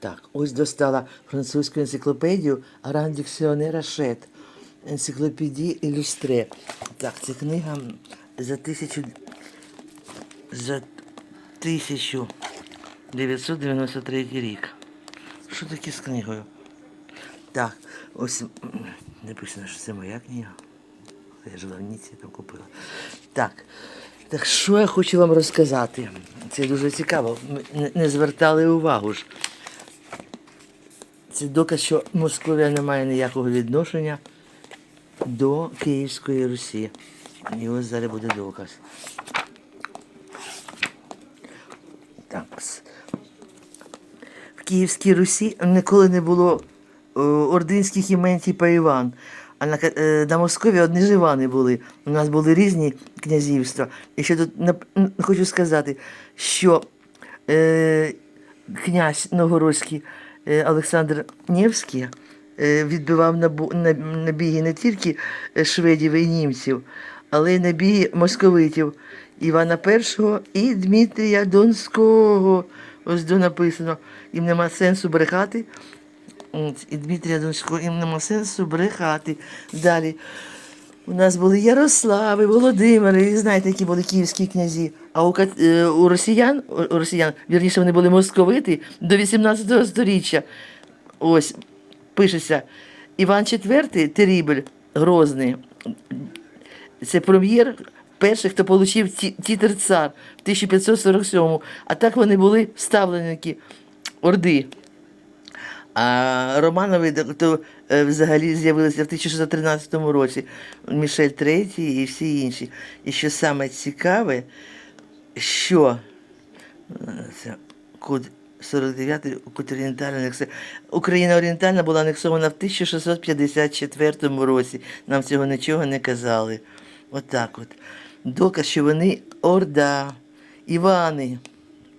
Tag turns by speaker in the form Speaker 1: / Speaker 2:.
Speaker 1: Так, ось достала французьку енциклопедію Аран Діксіонера Шет. Енциклопедії Ілюстре. Так, це книга за тисячу за 1993 рік. Що таке з книгою? Так, ось написано, що це моя книга. Я ж в Лавніці там купила. Так. Так що я хочу вам розказати? Це дуже цікаво. Не звертали увагу ж. Це доказ, що Московія не має ніякого відношення до Київської Русі. І ось зараз буде доказ. Так. В Київській Русі ніколи не було е, ординських імен типа Іван. А на, е, на Москові одні ж Івани були. У нас були різні князівства. І ще тут хочу сказати, що е, князь Новгородський Олександр Невський е, відбивав набіги не тільки е, шведів і німців, але й набіги московитів Івана І і Дмитрія Донського. Ось до написано. Їм нема сенсу брехати. І Дмитрія Донського, їм нема сенсу брехати. Далі. У нас були Ярослави, Володимири, і знаєте, які були київські князі. А у, е, у росіян, у росіян, вірніше, вони були московити до 18 століття. Ось пишеться Іван IV Терібель Грозний. Це прем'єр перший, хто отримав тітр цар в 1547-му. А так вони були ставленники Орди. А Романови то- е, взагалі з'явилися в 1613 році. Мішель III і всі інші. І що саме цікаве, що е, це код 49 код орієнтальний анекс- Україна орієнтальна була анексована в 1654 році. Нам цього нічого не казали. Отак от. Доказ, що вони орда, Івани.